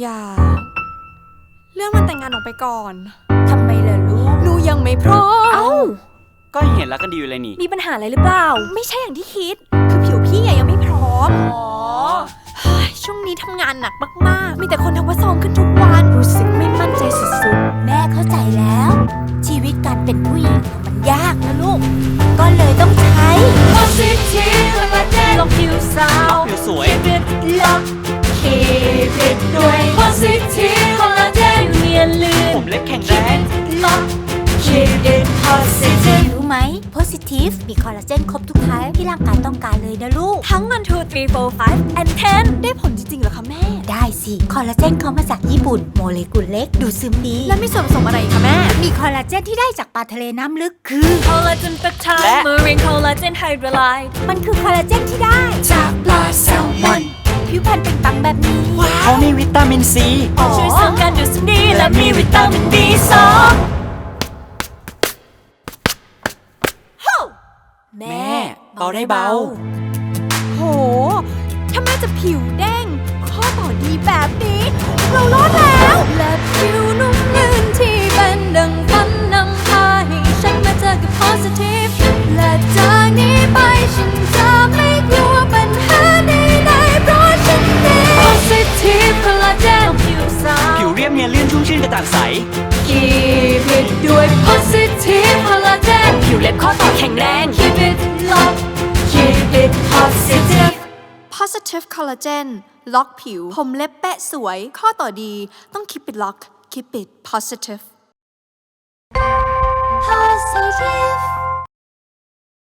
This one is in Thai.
อย่าเรื่องมันแต่งงานออกไปก่อน ทำไมล่ะลูก หนูยังไม่พร้อม เอ้า ก็เห็นรักกันดีอยู่เลยนี่ มีปัญหาอะไรหรือเปล่า ไม่ใช่อย่างที่คิด คือผิวพี่อะยังไม่พร้อม อ๋อเฮ้ยช่วงนี้ทำงานหนักมากๆ มีแต่คนทักว่าซองขึ้นทุกวัน รู้สึกไม่มั่นใจสุดแม่เข้าใจแล้ว ชีวิตการเป็นผู้หญิงมันยากนะลูก ก็เลยต้องใช้ Positive และแจ้ลงผิวสาว ผิวสวย Keep it lock Keep it ด้วย Positive คอลลาเจนเนียนลื่นผมเล็บแข็งแรง Lock Keep it positive รู้ไหม Positive มีคอลลาเจนครบทุกไทป์ที่ร่างกายต้องการเลยนะลูกๆทั้ง1 2 3 4 5 and 10ได้ผลจริงๆเหรอคะแม่ ได้สิ คอลลาเจนเขามาจากญี่ปุ่น โมเลกุลเล็ก ดูดซึมดี แล้วมีส่วนผสมอะไรอีกคะแม่ มีคอลลาเจนที่ได้จากปลาทะเลน้ำลึกคือคอลลาเจนเปปไทและด์เมอรินคอลลาเจนไฮดรไลด์มันคือคอลลาเจนที่ได้ เขามีวิตามินซี ช่วยเสริมการดูดซึมดีและมีวิตามิน B2 แม่เบาได้เบา โห ถ้าแม่จะผิวเด้ง ยบเนียนลื่นชุ่มชื่นกระจ่างใส Keep it ด้วย positive คอลลาเจนผิวเล็บข้อต่อแข็งแรง Keep it lock Keep it positive positive collagen ล็อกผิว ผมเล็บแปะสวย ข้อต่อดี ต้อง keep it lock keep it positive positive